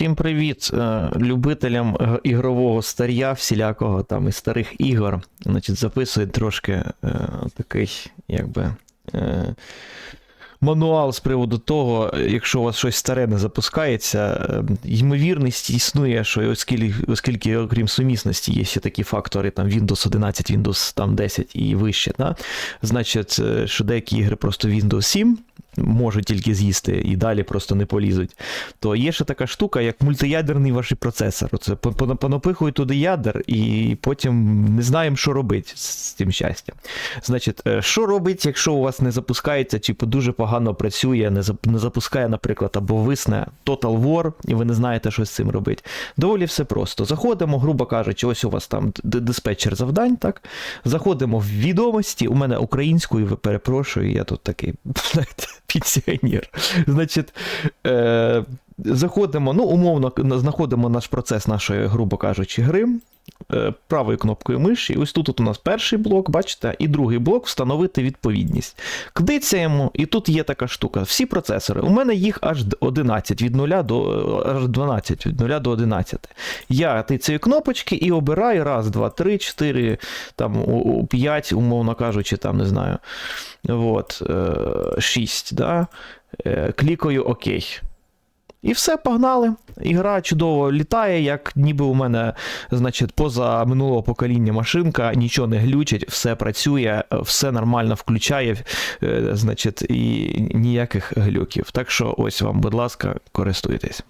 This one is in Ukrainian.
Всім привіт е, любителям ігрового стар'я, всілякого там і старих ігор. Значить, записує трошки е, такий, якби. Е, Мануал з приводу того, якщо у вас щось старе не запускається, ймовірність існує, що оскільки, оскільки окрім сумісності є ще такі фактори, там Windows 11, Windows там, 10 і вище, да? значить, що деякі ігри просто Windows 7 можуть тільки з'їсти і далі просто не полізуть, то є ще така штука, як мультиядерний ваш процесор. По- понапихують туди ядер, і потім не знаємо, що робити з цим щастям. Значить, е, що робить, якщо у вас не запускається, чи дуже погано працює, не запускає, наприклад, або висне Total War, і ви не знаєте, що з цим робити. Доволі все просто. Заходимо, грубо кажучи, ось у вас там диспетчер завдань, так? Заходимо в відомості. У мене українською, ви перепрошую, я тут такий пенсіонер. Значить, е, заходимо, ну, умовно, знаходимо наш процес нашої, грубо кажучи, гри. Е, Правою кнопкою миші. Ось тут от у нас перший блок, бачите, і другий блок встановити відповідність. Клицяємо, і тут є така штука. Всі процесори. У мене їх аж 11 від 0 до аж 12 від 0 до 11. Я тицяю кнопочки і обираю раз, два, три, чотири, там 5, умовно кажучи, там не знаю. От, 6, да? Е, клікаю ОК. І все, погнали. Ігра чудово літає, як ніби у мене, значить, поза минулого покоління машинка, нічого не глючить, все працює, все нормально включає, е, значить, і ніяких глюків. Так що ось вам, будь ласка, користуйтесь.